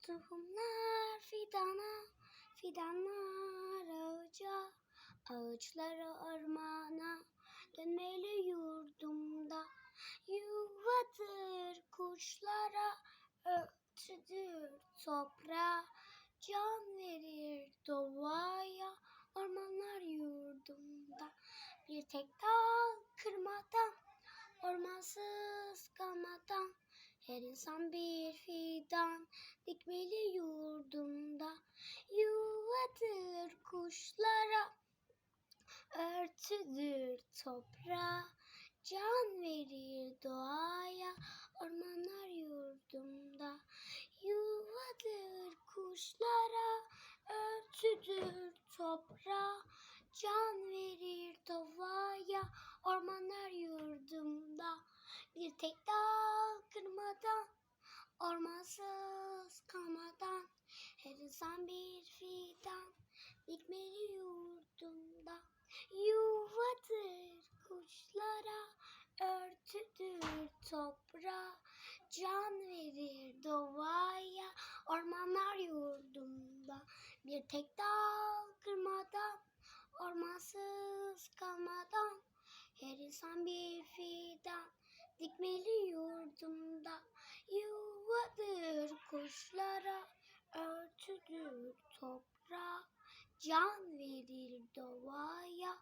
Tohumlar fidana, fidanlar ağaca, ağaçları ormana, dönmeli yurdumda. Yuvadır kuşlara, örtüdür toprağa, can verir doğaya, ormanlar yurdumda. Bir tek dal kırmadan, ormansız kalmadan, her insan bir fidan dikmeli yurdumda. Yuvadır kuşlara, örtüdür toprağa, can verir doğaya, ormanlar yurdumda. Yuvadır kuşlara, örtüdür toprağa, can verir doğaya, ormanlar yurdumda. Bir tek ormansız kalmadan, her insan bir fidan dikmeli yurdumda. Yuvadır kuşlara, örtüdür toprağa, can verir doğaya, ormanlar yurdumda. Bir tek dal kırmadan, ormansız kalmadan, her insan bir fidan dikmeli yurdumda. Yuvadır kuşlara, örtüdür toprağa, can verir doğaya,